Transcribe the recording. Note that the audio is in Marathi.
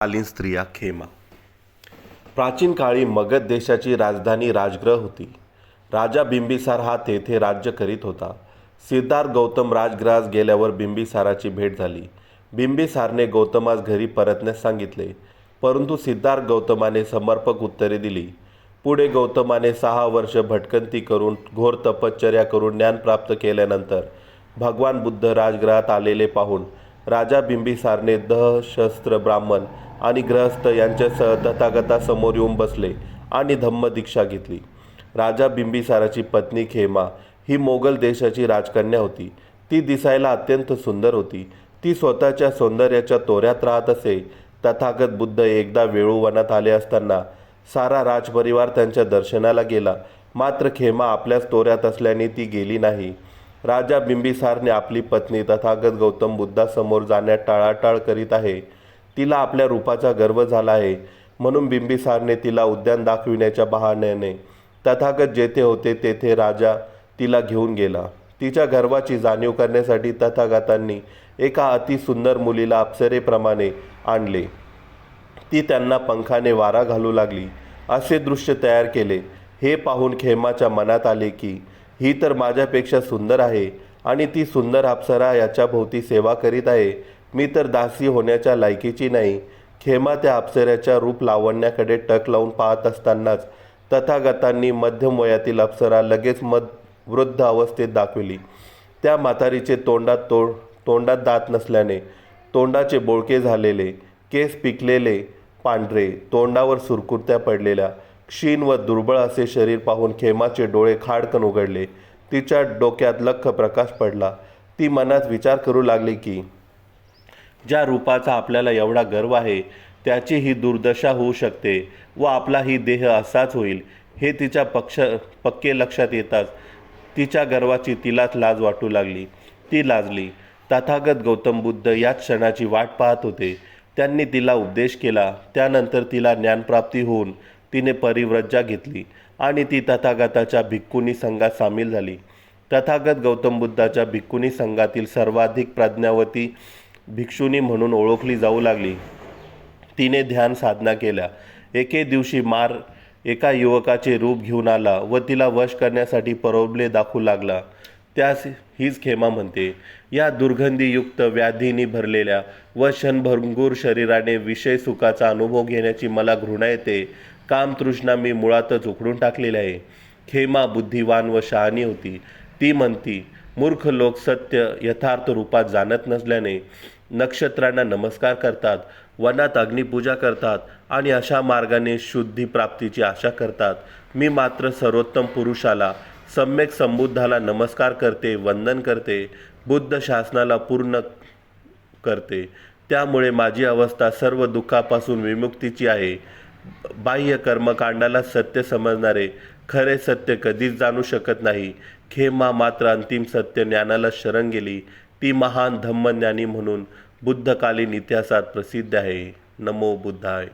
कालीन स्त्रिया खेमा. प्राचीन काळी मगध देशाची राजधानी राजग्रह होती. राजा बिंबिसार हा तेथे राज्य करीत होता. सिद्धार्थ गौतम राजगृहास गेल्यावर बिंबिसाराची भेट झाली. बिंबिसारने गौतमास घरी परतण्यास सांगितले. परंतु सिद्धार्थ गौतमाने समर्पक उत्तरे दिली. पुढे गौतमाने सहा वर्ष भटकंती करून घोर तपश्चर्या करून ज्ञान प्राप्त केल्यानंतर भगवान बुद्ध राजगृहात आलेले पाहून राजा बिंबिसारने दह शस्त्र ब्राह्मण आणि ग्रहस्थ यांच्यासह तथागतासमोर येऊन बसले आणि धम्म दीक्षा घेतली. राजा बिंबिसाराची पत्नी खेमा ही मोगल देशाची राजकन्या होती. ती दिसायला अत्यंत सुंदर होती. ती स्वतःच्या सौंदर्याच्या तोऱ्यात राहत असे. तथागत बुद्ध एकदा वेळूवनात आले असताना सारा राजपरिवार त्यांच्या दर्शनाला गेला. मात्र खेमा आपल्याच तोऱ्यात असल्याने ती गेली नाही. राजा बिंबिसारने आपली पत्नी तथागत गौतम बुद्धासमोर जाण्यात टाळाटाळ करीत आहे. तिला आपल्या रूपाचा गर्व झाला आहे. म्हणून बिंबिसारने तिला उद्यान दाखविण्याच्या बहाण्याने तथागत जेथे होते तेथे राजा तिला घेऊन गेला. तिच्या गर्वाची जाणीव करण्यासाठी तथागतांनी एका अतिसुंदर मुलीला अप्सरेप्रमाणे आणले. ती त्यांना पंखाने वारा घालू लागली. असे दृश्य तयार केले. हे पाहून खेमाच्या मनात आले की ही तर माझ्यापेक्षा सुंदर आहे आणि ती सुंदर अप्सरा याच्याभोवती सेवा करीत आहे. मी तर दासी होण्याच्या लायकीची नाही. खेमा त्या अप्सऱ्याच्या रूप लावण्याकडे टक लावून पाहत असतानाच तथागतांनी मध्यम वयातील अप्सरा लगेच मद वृद्ध अवस्थेत दाखविली. त्या म्हातारीचे तोंडात तोंड तोंडात दात नसल्याने तोंडाचे बोळके झालेले केस पिकलेले पांढरे तोंडावर सुरकुत्या पडलेल्या क्षीण व दुर्बळ असे शरीर पाहून खेमाचे डोळे खाडकन उघडले. तिच्या डोक्यात लख प्रकाश पडला. ती मनात विचार करू लागली की ज्या रूपाचा आपल्याला एवढा गर्व आहे त्याची ही दुर्दशा होऊ शकते व आपला ही देह असाच होईल हे तिच्या पक्ष पक्के लक्षात येताच तिच्या गर्वाची तिलाच लाज वाटू लागली. ती लाजली. तथागत गौतम बुद्ध याच क्षणाची वाट पाहत होते. त्यांनी तिला उपदेश केला. त्यानंतर तिला ज्ञानप्राप्ती होऊन तिने परिव्रज्जा घेतली आणि ती तथागताच्या भिक्कुनी संघात सामील झाली. तथागत गौतम बुद्धाच्या भिक्कुनी संघातील सर्वाधिक प्रज्ञावती भिक्षुनी म्हणून ओळखली जाऊ लागली. तिने ध्यान साधना केल्या. एके दिवशी मार एका युवकाचे रूप घेऊन आला व तिला वश करण्यासाठी परोबले दाखवू लागला. त्यास हीच खेमा म्हणते. या दुर्गंधीयुक्त व्याधींनी भरलेल्या व क्षणभंगूर शरीराने विषय सुखाचा अनुभव घेण्याची मला घृणा येते. कामतृष्णा मी मुळातच उखडून टाकलेली आहे. खेमा बुद्धिवान व शहाणी होती. ती म्हणती मूर्ख लोक सत्य यथार्थ रूपात जाणत नसल्याने नक्षत्रांना नमस्कार करतात वनात अग्निपूजा करतात आणि अशा मार्गाने शुद्धी प्राप्तीची आशा करतात. मी मात्र सर्वोत्तम पुरुषाला सम्यक संबुद्धाला नमस्कार करते वंदन करते बुद्ध शासनाला पूर्ण करते. त्यामुळे माझी अवस्था सर्व दुःखापासून विमुक्तीची आहे. बाह्य कर्मकांडाला सत्य समजणारे खरे सत्य कधीच जाणू शकत नाही. खेमा मात्र अंतिम सत्य ज्ञानाला शरण गेली. ती महान धम्मज्ञानी म्हणून बुद्धकालीन इतिहासात प्रसिद्ध आहे. नमो बुद्धाय.